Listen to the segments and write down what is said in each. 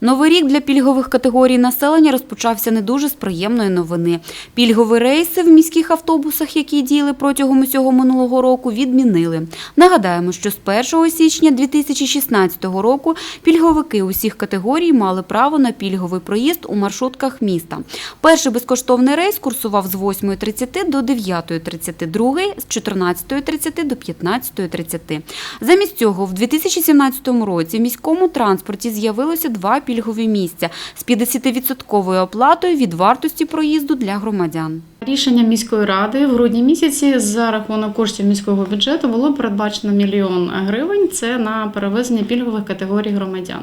Новий рік для пільгових категорій населення розпочався не дуже з приємної новини. Пільгові рейси в міських автобусах, які діяли протягом усього минулого року, відмінили. Нагадаємо, що з 1 січня 2016 року пільговики усіх категорій мали право на пільговий проїзд у маршрутках міста. Перший безкоштовний рейс курсував з 8.30 до 9.30, другий – з 14.30 до 15.30. Замість цього в 2017 році в міському транспорті з'явилося два пільгові місця з 50% оплатою від вартості проїзду для громадян. Рішення міської ради в грудні місяці за рахунок коштів міського бюджету було передбачено мільйон гривень. Це на перевезення пільгових категорій громадян.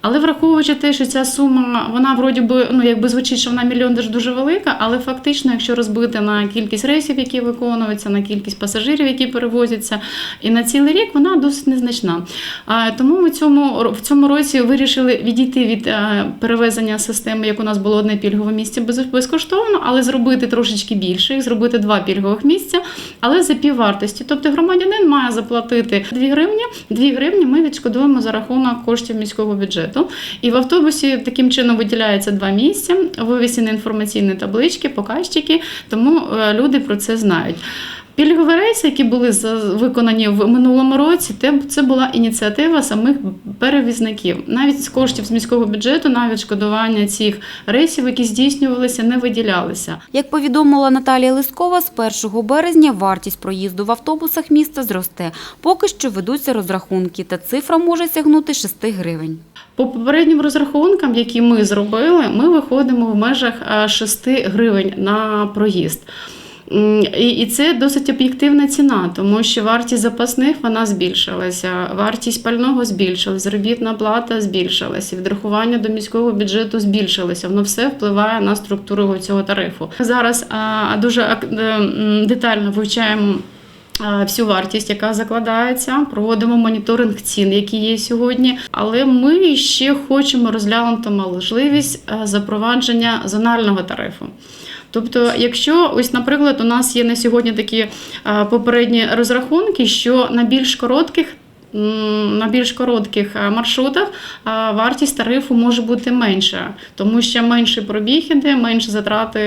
Але враховуючи те, що ця сума, вона вроді би, ну якби звучить, що вона мільйон теж дуже велика, але фактично, якщо розбити на кількість рейсів, які виконуються, на кількість пасажирів, які перевозяться, і на цілий рік вона досить незначна. Тому ми цьому в цьому році вирішили відійти від е, перевезення системи, як у нас було одне пільгове місце без- безкоштовно, але зробити трошечки більше, їх зробити два пільгових місця, але за піввартості. Тобто громадянин має заплатити 2 гривні. 2 гривні ми відшкодуємо за рахунок коштів міського бюджету. І в автобусі таким чином виділяється два місця, вивісені інформаційні таблички, показчики, тому е, люди про це знають. Пільгові рейси, які були виконані в минулому році, це була ініціатива самих перевізників. Навіть з коштів з міського бюджету на відшкодування цих рейсів, які здійснювалися, не виділялися. Як повідомила Наталія Лискова, з 1 березня вартість проїзду в автобусах міста зросте. Поки що ведуться розрахунки, та цифра може сягнути 6 гривень. По попереднім розрахункам, які ми зробили, ми виходимо в межах е, 6 гривень на проїзд. І, це досить об'єктивна ціна, тому що вартість запасних вона збільшилася, вартість пального збільшилася, заробітна плата збільшилася, відрахування до міського бюджету збільшилося. Воно все впливає на структуру цього тарифу. Зараз дуже е, детально вивчаємо. Е, Всю вартість, яка закладається, проводимо моніторинг цін, які є сьогодні. Але ми ще хочемо розглянути можливість е, запровадження зонального тарифу. Тобто, якщо ось, наприклад, у нас є на сьогодні такі е, попередні розрахунки, що на більш коротких на більш коротких е, маршрутах вартість тарифу може бути менша, тому що менший пробіг іде, менше затрати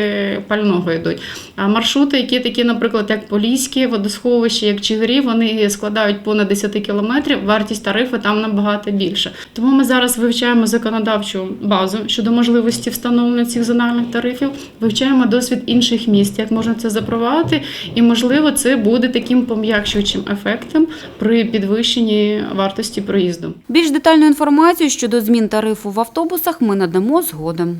пального йдуть. А маршрути, які такі, наприклад, як Поліське, водосховище, як Чигирі, вони складають понад 10 кілометрів, вартість тарифу там набагато більше. Тому ми зараз вивчаємо законодавчу базу щодо можливості встановлення цих зональних тарифів, вивчаємо досвід інших міст, як можна це запровадити, і можливо це буде таким пом'якшуючим ефектом при вартості проїзду. Більш детальну інформацію щодо змін тарифу в автобусах ми надамо згодом.